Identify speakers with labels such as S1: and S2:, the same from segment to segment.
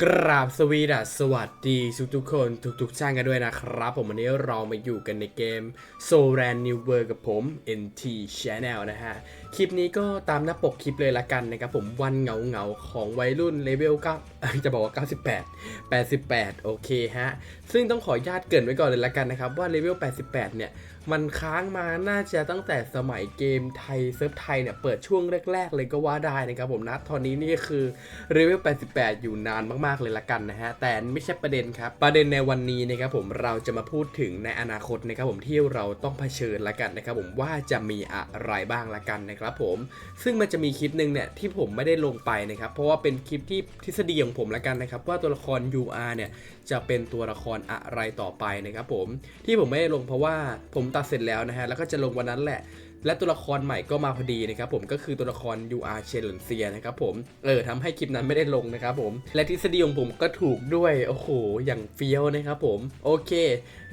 S1: กราบสวีดัสสวัสดีทุกทุกๆคนทุกๆช่างกันด้วยนะครับ ผมวันนี้เรามาอยู่กันในเกม s o r a n New World กับผม NT Channel นะฮะ คลิปนี้ก็ตามหน้าปกคลิปเลยละกันนะครับผมวันเหงาเหงาๆของวัยรุ่นเลเวล9จะบอกว่า 98 88 โอเคฮะ ซึ่งต้องขออนุญาตเกินไว้ก่อนเลยละกันนะครับ ว่าเลเวล 88 เนี่ย มันค้างมาน่าจะตั้งแต่สมัยเกมไทยเซิร์ฟไทยเนี่ย เปิดช่วงแรก ๆ เลยก็ว่าได้นะครับผมนะตอนนี้นี่คือเลเวล 88 อยู่นานมากๆเลยละกันนะฮะ แต่ไม่ใช่ประเด็นครับ ประเด็นในวันนี้นะครับผมเราจะมาพูดถึงในอนาคตนะครับผมที่เราต้องเผชิญละกันนะครับผมว่าจะมีอะไรบ้างละกันนะครับครับผม ซึ่งมันจะมีคลิปหนึ่งเนี่ยที่ผมไม่ได้ลงไปนะครับ เพราะว่าเป็นคลิปที่ทฤษฎีของผมละกันนะครับ ว่าตัวละคร UR เนี่ยจะเป็นตัวละครอะไรต่อไปนะครับผมที่ผมไม่ได้ลงเพราะว่าผมตัดเสร็จแล้วนะฮะแล้วก็จะลงวันนั้นแหละ และตัวละครใหม่ก็มาพอดีนะครับผมก็คือตัวละคร UR เชลเลนเซียนะครับผมเออทำให้คลิปนั้นไม่ได้ลงนะครับผมและทฤษฎีของผมก็ถูกด้วยโอ้โหอย่างเฟี้ยวนะครับผมโอเค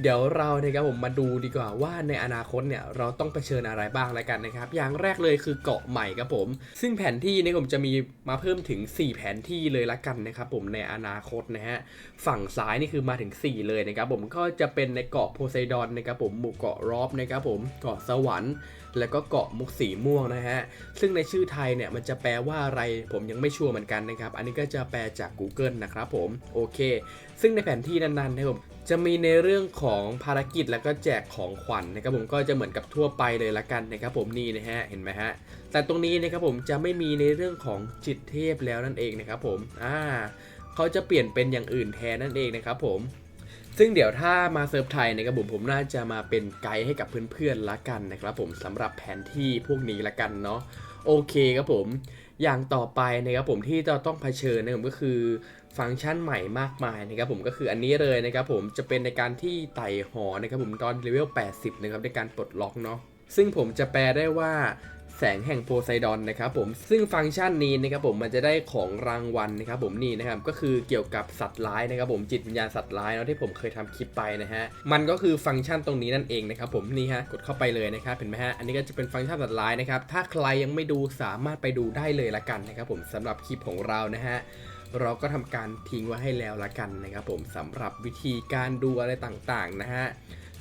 S1: เดี๋ยวเรานะครับผมมาดูดีกว่าว่าในอนาคตเนี่ยเราต้องเผชิญอะไรบ้างแล้วกันนะครับ อย่างแรกเลยคือเกาะใหม่ครับผม ซึ่งแผนที่นี่ผมจะมีมาเพิ่มถึง 4 แผนที่เลยละกันนะครับผมในอนาคตนะฮะฝั่งซ้ายนี่คือมาถึง 4 เลยนะครับผมก็จะเป็นในเกาะโพไซดอนนะครับผมหมู่เกาะรอบนะครับผมเกาะสวรรค์แล้วก็เกาะมุกสีม่วงนะฮะ ซึ่งในชื่อไทยเนี่ยมันจะแปลว่าอะไรผมยังไม่ชัวร์เหมือนกันนะครับ อันนี้ก็จะแปลจาก Google นะครับผมโอเค ซึ่งในแผนที่นั้นๆนะครับผมจะมีในเรื่องของภารกิจแล้วก็แจกของขวัญนะครับผมก็จะเหมือนกับทั่วไปเลยละกันนะครับผมนี่นะฮะเห็นไหมฮะแต่ตรงนี้นะครับผมจะไม่มีในเรื่องของจิตเทพแล้วนั่นเองนะครับผมอ่าเขาจะเปลี่ยนเป็นอย่างอื่นแทนนั่นเองนะครับผม ซึ่งเดี๋ยวถ้ามาเซิร์ฟไทยนะครับผมผมน่าจะมาเป็นไกด์ให้กับเพื่อนๆละกันนะครับผมสำหรับแผนที่พวกนี้ละกันเนาะโอเคครับผมอย่างต่อไปนะครับผมที่เราต้องเผชิญนะครับก็คือฟังก์ชันใหม่มากมายนะครับผมก็คืออันนี้เลยนะครับผมจะเป็นในการที่ไต่หอนะครับผมตอนเลเวล 80 นะครับในการปลดล็อกเนาะซึ่งผมจะแปลได้ว่า แสงแห่งโพไซดอนนะครับผมซึ่งฟังก์ชันนี้นะครับผมมันจะได้ของรางวัลนะครับผมนี่นะครับก็คือเกี่ยวกับสัตว์ร้ายนะครับผมจิตวิญญาณสัตว์ร้ายเนาะที่ผมเคยทำคลิปไปนะฮะมันก็คือฟังก์ชันตรงนี้นั่นเองนะครับผมนี่ฮะกดเข้าไปเลยนะครับเห็นไหมฮะอันนี้ก็จะเป็นฟังก์ชันสัตว์ร้ายนะครับถ้าใครยังไม่ดูสามารถไปดูได้เลยละกันนะครับผมสำหรับคลิปของเรานะฮะเราก็ทำการทิ้งไว้ให้แล้วละกันนะครับผมสำหรับวิธีการดูอะไรต่างๆนะฮะ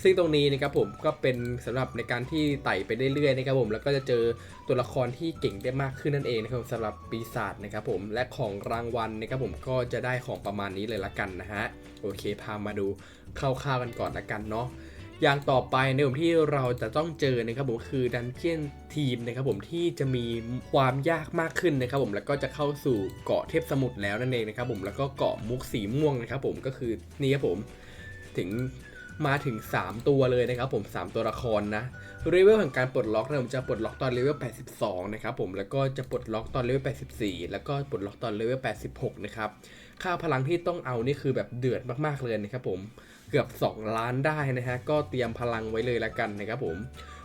S1: ซึ่งตรงนี้นะครับผมก็เป็นสำหรับในการที่ไต่ไปเรื่อยๆนะครับผมแล้วก็จะเจอตัวละครที่เก่งได้มากขึ้นนั่นเองนะครับสำหรับปีศาจนะครับผมและของรางวัลนะครับผมก็จะได้ของประมาณนี้เลยละกันนะฮะโอเคพามาดูคร่าวๆกันก่อนละกันเนาะอย่างต่อไปในผมที่เราจะต้องเจอนะครับผมคือดันเจียนทีมนะครับผมที่จะมีความยากมากขึ้นนะครับผมแล้วก็จะเข้าสู่เกาะเทพสมุทรแล้วนั่นเองนะครับผมแล้วก็เกาะมุกสีม่วงนะครับผมก็คือนี่ครับผมถึง มาถึง 3 ตัวเลยนะครับผม 3 ตัวละครนะเลเวลแห่งการปลดล็อกนะผมจะปลดล็อกตอนเลเวล 82 นะครับผมแล้วก็จะปลดล็อกตอนเลเวล 84 แล้วก็ปลดล็อกตอนเลเวล 86 นะครับค่าพลังที่ต้องเอานี่คือแบบเดือดมากๆเลยนะครับผมเกือบ 2 ล้านได้นะฮะก็เตรียมพลังไว้เลยละกันนะครับผม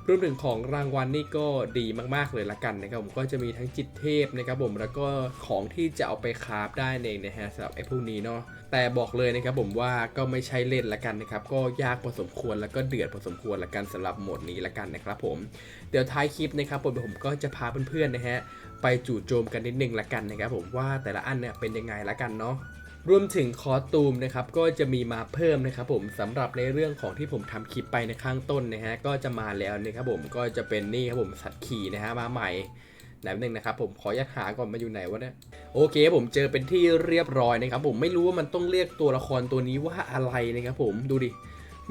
S1: รวมถึงของรางวัลนี่ก็ดีมากๆเลยละกันนะครับผมก็จะมีทั้งจิตเทพนะครับผมแล้วก็ของที่จะเอาไปคราฟได้เองนะฮะสำหรับไอ้พวกนี้เนาะแต่บอกเลยนะครับผมว่าก็ไม่ใช่เล่นละกันนะครับก็ยากพอสมควรแล้วก็เดือดพอสมควรละกันสำหรับโหมดนี้ละกันนะครับผมเดี๋ยวท้ายคลิปนะครับผมผมก็จะพาเพื่อนๆนะฮะไปจู่โจมกันนิดนึงละกันนะครับผมว่าแต่ละอันเนี่ยเป็นยังไงละกันเนาะ รวมถึงคอสตูมนะครับก็จะมีมาเพิ่มนะครับผมสำหรับในเรื่องของที่ผมทำคลิปไปในข้างต้นนะฮะก็จะมาแล้วนะครับผมก็จะเป็นนี่ครับผมสัตว์ขี่นะฮะมาใหม่แป๊บนึงนะครับผมขอยัดหาก่อนมาอยู่ไหนวะเนี่ยโอเคผมเจอเป็นที่เรียบร้อยนะครับผมไม่รู้ว่ามันต้องเรียกตัวละครตัวนี้ว่าอะไรนะครับผมดูดิ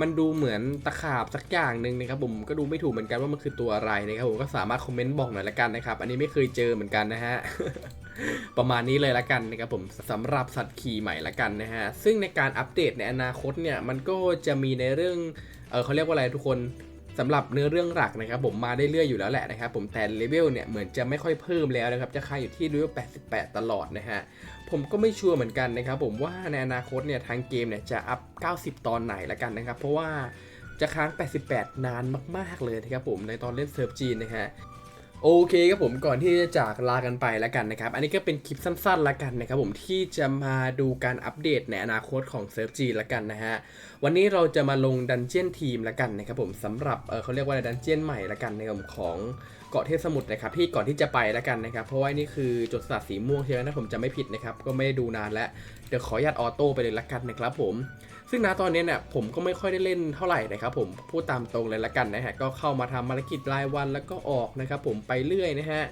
S1: มันดูเหมือนตะขาบสักอย่างหนึ่งนะครับผมก็ดูไม่ถูกเหมือนกันว่ามันคือตัวอะไรนะครับผมก็สามารถคอมเมนต์บอกหน่อยละกันนะครับ อันนี้ไม่เคยเจอเหมือนกันนะฮะประมาณนี้เลยละกันนะครับผมสำหรับสัตว์ขี่ใหม่ละกันนะฮะซึ่งในการอัปเดตในอนาคตเนี่ยมันก็จะมีในเรื่องเออเขาเรียกว่าอะไรทุกคน สำหรับเนื้อเรื่องหลักนะครับผมมาได้เรื่อยอยู่แล้วแหละนะครับผมแต่เลเวลเนี่ยเหมือนจะไม่ค่อยเพิ่มแล้วนะครับจะค้างอยู่ที่เลเวล 88 ตลอดนะฮะผมก็ไม่ชัวร์เหมือนกันนะครับผมว่าในอนาคตเนี่ยทางเกมเนี่ยจะอัพ 90 ตอนไหนละกันนะครับเพราะว่าจะค้าง 88 นานมาก ๆ เลยนะครับผมในตอนเล่นเซิร์ฟจีนนะฮะ โอเคครับผมก่อนที่จะจากลากันไปแล้วกันนะครับ อันนี้ก็เป็นคลิปสั้นๆแล้วกันนะครับผมที่จะมาดูการอัปเดตในอนาคตของเซิร์ฟจีแล้วกันนะฮะวันนี้เราจะมาลงดันเจียนทีมแล้วกันนะครับผมสำหรับเออเขาเรียกว่าดันเจียนใหม่แล้วกันนะครับผมของเกาะเทพสมุทรนะครับที่ก่อนที่จะไปแล้วกันนะครับ เพราะว่านี่คือจดสลัดสีม่วงใช่ไหมนะผมจะไม่ผิดนะครับก็ไม่ได้ดูนานแล้วเดี๋ยวขออนุญาตออโต้ไปเลยละกันนะครับผม ซึ่งณตอนนี้เนี่ยผมก็ไม่ค่อยได้เล่นเท่าไหร่นะครับผมพูดตามตรงเลยละกันนะฮะก็เข้ามาทำภารกิจรายวันแล้วก็ออกนะครับผมไปเรื่อยนะฮะ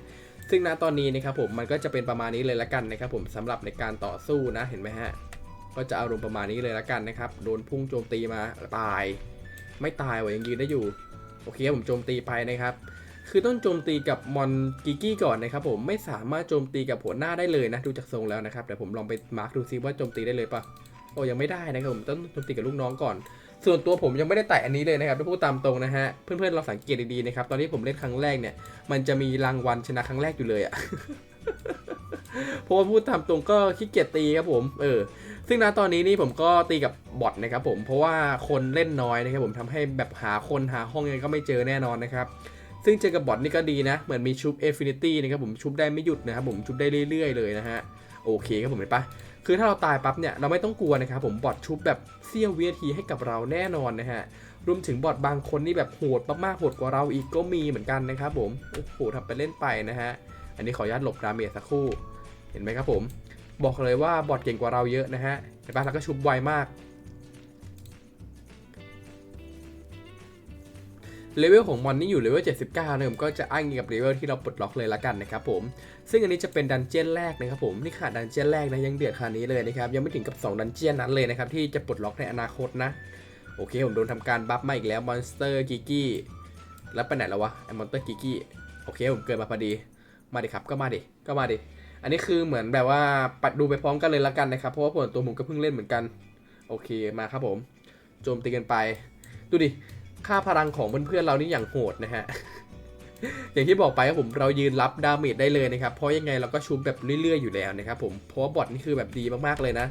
S1: ซึ่งณตอนนี้นะครับผมมันก็จะเป็นประมาณนี้เลยละกันนะครับผมสำหรับในการต่อสู้นะเห็นไหมฮะก็จะอารมณ์ประมาณนี้เลยละกันนะครับโดนพุ่งโจมตีมาตาย ไม่ตายว่ะยังยืนได้อยู่โอเคผมโจมตีไปนะครับ คือต้องโจมตีกับมอนกิกี้ก่อนนะครับผมไม่สามารถโจมตีกับหัวหน้าได้เลยนะดูจากทรงแล้วนะครับเดี๋ยวผมลองไปมาร์คดูซิว่าโจมตีได้เลยปะ โอ้ยังไม่ได้นะครับผมต้องโจมตีกับลูกน้องก่อน ส่วนตัวผมยังไม่ได้แตะอันนี้เลยนะครับถ้าพูดตามตรงนะฮะเพื่อนๆเราสังเกตดีๆนะครับตอนที่ผมเล่นครั้งแรกเนี่ย มันจะมีรางวัลชนะครั้งแรกอยู่เลยอะเพราะว่าพูดตามตรงก็ขี้เกียจตีครับผม เออ ซึ่งณตอนนี้นี่ผมก็ตีกับบอทนะครับผม เพราะว่าคนเล่นน้อยนะครับผมทำให้แบบหาคนหาห้องยังไงก็ไม่เจอแน่นอนนะครับ ซึ่งเจอกับบอทนี่ก็ดีนะ เหมือนมีชุบ Affinity นะครับผม ชุบได้ไม่หยุดนะครับผม ชุบได้เรื่อยๆเลยนะฮะ โอเคครับผมเห็นปะ คือถ้าเราตายปั๊บเนี่ยเราไม่ต้องกลัวนะครับผมบอทชุบแบบเสี้ยววินาทีให้กับเราแน่นอนนะฮะรวมถึงบอทบางคนนี่แบบโหดมากๆโหดกว่าเราอีกก็มีเหมือนกันนะครับผมโอ้โหทำไปเล่นไปนะฮะอันนี้ขออนุญาตหลบดาเมจสักครู่ เห็นไหมครับผม บอกเลยว่าบอทเก่งกว่าเราเยอะนะฮะเห็นปะแล้วก็ชุบไวมาก เลเวลของมอนนี่อยู่เลเวล 79นะผมก็จะอ้างอิงกับเลเวลที่เราปลดล็อกเลยละกันนะครับผม ซึ่งอันนี้จะเป็นดันเจี้ยนแรกนะครับผมนี่ขาดดันเจี้ยนแรกนะยังเดือดขนาดนี้เลยนะครับยังไม่ถึงกับ 2 ดันเจี้ยนนั้นเลยนะครับที่จะปลดล็อกในอนาคตนะโอเคผมโดนทำการบัฟมาอีกแล้วมอนสเตอร์กิกี้แล้วไปไหนแล้ววะไอมอนสเตอร์กิกี้โอเคผมเกิดมาพอดีมาดิครับก็มาดิก็มาดิอันนี้คือเหมือนแบบว่าปัดดูไปพร้อมกันเลยละกันนะครับเพราะว่าผลตัวผมก็เพิ่งเล่นเหมือนกัน โอเคมาครับผมโจมตีกันไป ดูดิ ค่าพลังของเพื่อนๆเรานี่อย่างโหดนะฮะ อย่างที่บอกไปครับผมเรายืนรับดาเมจได้เลยนะครับ เพราะยังไงเราก็ชุบแบบเรื่อยๆอยู่แล้วนะครับผมเพราะว่าบอทนี่คือแบบดีมากๆเลยนะ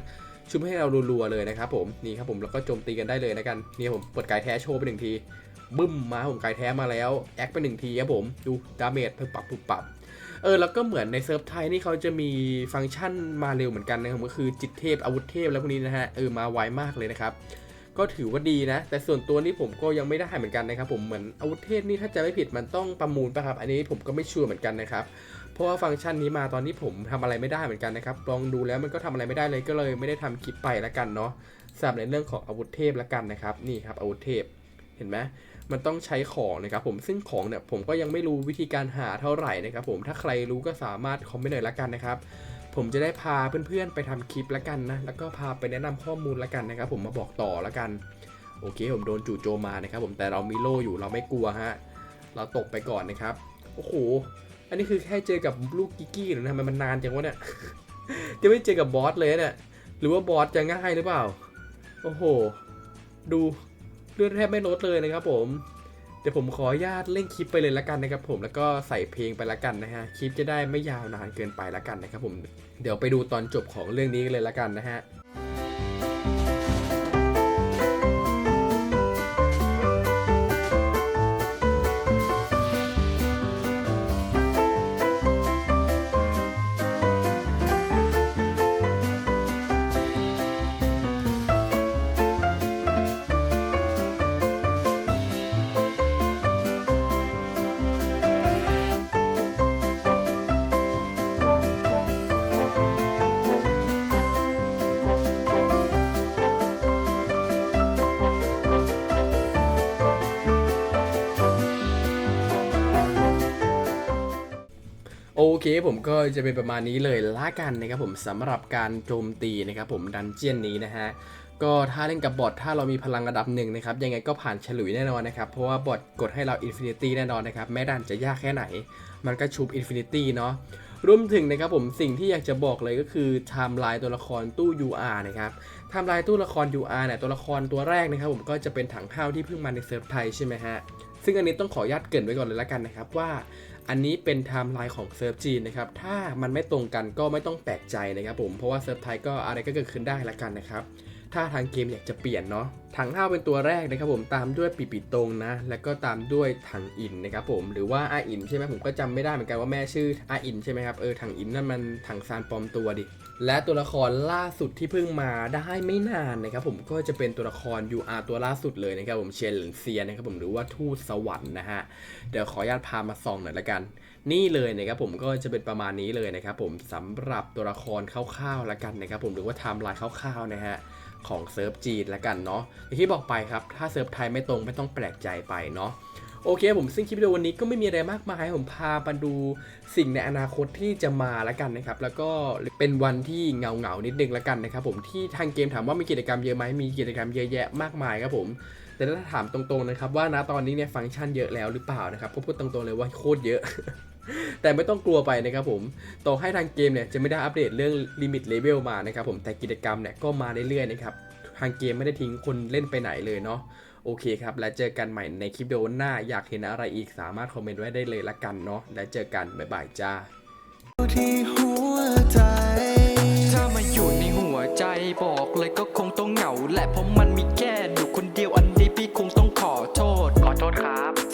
S1: ชุบให้เรารัวๆเลยนะครับผมนี่ครับผมแล้วก็โจมตีกันได้เลยนะกันนี่ผมเปิดกายแท้โชว์ไปหนึ่งทีบึ้มมาผมกายแท้มาแล้วแอคไปหนึ่งทีครับผมดูดาเมจเพิ่มปรับปุบปรับเออแล้วก็เหมือนในเซิร์ฟไทยนี่เขาจะมีฟังก์ชันมาเร็วเหมือนกันนะครับก็คือจิตเทพอาวุธเทพแล้วพวกนี้นะฮะเออมาไวมากเลยนะครับ ก็ถือว่าดีนะ แต่ส่วนตัวนี่ผมก็ยังไม่ได้เหมือนกันนะครับ ผมเหมือนอาวุธเทพนี่ถ้าจะไม่ผิดมันต้องประมูลปะครับ อันนี้ผมก็ไม่ชัวร์เหมือนกันนะครับ เพราะว่าฟังก์ชันนี้มาตอนที่ผมทำอะไรไม่ได้เหมือนกันนะครับ ลองดูแล้วมันก็ทำอะไรไม่ได้เลยก็เลยไม่ได้ทำคลิปไปละกันเนาะสำหรับในเรื่องของอาวุธเทพละกันนะครับ นี่ครับอาวุธเทพ เห็นไหมมันต้องใช้ของนะครับผมซึ่งของเนี่ยผมก็ยังไม่รู้วิธีการหาเท่าไหร่นะครับผมถ้าใครรู้ก็สามารถคอมเมนต์หน่อยละกันนะครับ ผมจะได้พาเพื่อนๆไปทำคลิปละกันนะ แล้วก็พาไปแนะนำข้อมูลละกันนะครับ ผมมาบอกต่อละกัน โอเค ผมโดนจู่โจมมานะครับ ผมแต่เรามีโล่อยู่เราไม่กลัวฮะ เราตกไปก่อนนะครับ โอ้โห อันนี้คือแค่เจอกับลูกกิกกี้หรือทำไมมันนานจังวะเนี่ย จะไม่เจอกับบอสเลยเนี่ย หรือว่าบอสจะง่ายหรือเปล่า โอ้โห ดูเลือดแทบไม่ลดเลยนะครับผม เดี๋ยวผมขออนุญาตเล่นคลิปไปเลยละกันนะครับผมแล้วก็ใส่เพลงไปละกันนะฮะคลิปจะได้ไม่ยาวนานเกินไปละกันนะครับผมเดี๋ยวไปดูตอนจบของเรื่องนี้เลยละกันนะฮะ โอเคผมก็จะเป็นประมาณนี้เลยละกันนะครับผมสำหรับการโจมตีนะครับผมดันเจียนนี้นะฮะก็ถ้าเล่นกับบอทถ้าเรามีพลังระดับหนึ่งนะครับยังไงก็ผ่านฉลุยแน่นอนนะครับเพราะว่าบอทกดให้เราอินฟินิตี้แน่นอนนะครับแม้ดันจะยากแค่ไหน มันก็ชุบอินฟินิตี้เนาะรวมถึงนะครับผมสิ่งที่อยากจะบอกเลยก็คือไทม์ไลน์ตัวละครตู้ UR นะครับไทม์ไลน์ตู้ละคร UR เนี่ยตัวละครตัวแรกนะครับผมก็จะเป็นถังข้าวที่เพิ่งมาในเซิร์ฟไทยใช่ไหมฮะซึ่งอันนี้ต้องขออนุญาตเกินไว้ก่อนเลยละกันนะครับว่า อันนี้เป็นไทม์ไลน์ของเซิร์ฟจีนนะครับ ถ้ามันไม่ตรงกันก็ไม่ต้องแปลกใจนะครับผม เพราะว่าเซิร์ฟไทยก็อะไรก็เกิดขึ้นได้ละกันนะครับ ถ้าทางเกมอยากจะเปลี่ยนเนาะถังห้าวเป็นตัวแรกนะครับผมตามด้วยปีปีตรงนะ แล้วก็ตามด้วยถังอินนะครับผมหรือว่าอาอินใช่ไหมผมก็จำไม่ได้เหมือนกันว่าแม่ชื่ออาอินใช่ไหมครับเออถังอินนั่นมันถังซานปลอมตัวดิ และตัวละครล่าสุดที่เพิ่งมาได้ไม่นานนะครับผมก็จะเป็นตัวละคร UR ตัวล่าสุดเลยนะครับผมเชนเหลินเซียนะครับผมหรือว่าทูตสวรรค์นะฮะเดี๋ยวขออนุญาตพามาส่องหน่อยละกัน นี่เลยนะครับผมก็จะเป็นประมาณนี้เลยนะครับผมสำหรับตัวละครคร่าวๆละกันนะครับผมหรือว่าไทม์ไลน์คร่าวๆนะฮะ ของเซิร์ฟจีนละกันเนาะอย่างที่บอกไปครับ ถ้าเซิร์ฟไทยไม่ตรงไม่ต้องแปลกใจไปเนาะโอเคผมซึ่งคลิปวิดีโอวันนี้ก็ไม่มีอะไรมากมายผมพามาดูสิ่งในอนาคตที่จะมาละกันนะครับ แล้วก็เป็นวันที่เงาเงานิดนึงละกันนะครับผมที่ทางเกมถามว่ามีกิจกรรมเยอะไหมมีกิจกรรมเยอะแยะมากมายครับผม แต่ถ้าถามตรงๆนะครับว่านะตอนนี้เนี่ยฟังก์ชันเยอะแล้วหรือเปล่านะครับก็พูดตรงๆเลยว่าโคตรเยอะ แต่ไม่ต้องกลัวไปนะครับผม ต่อให้ทางเกมเนี่ยจะไม่ได้อัปเดตเรื่องลิมิตเลเวลมานะครับผม แต่กิจกรรมเนี่ยก็มาเรื่อยๆนะครับ ทางเกมไม่ได้ทิ้งคนเล่นไปไหนเลยเนาะ โอเคครับ แล้วเจอกันใหม่ในคลิปวิดีโอหน้า อยากเห็นอะไรอีกสามารถคอมเมนต์ไว้ได้เลยละกันเนาะ แล้วเจอกัน บ๊ายบายจ้า
S2: ที่หัวใจ
S3: ถ้ามาอยู่ในหัวใจบอกเลยก็คงต้องเหงา แหละเพราะมันมีแค่อยู่คนเดียวอันนี้พี่คง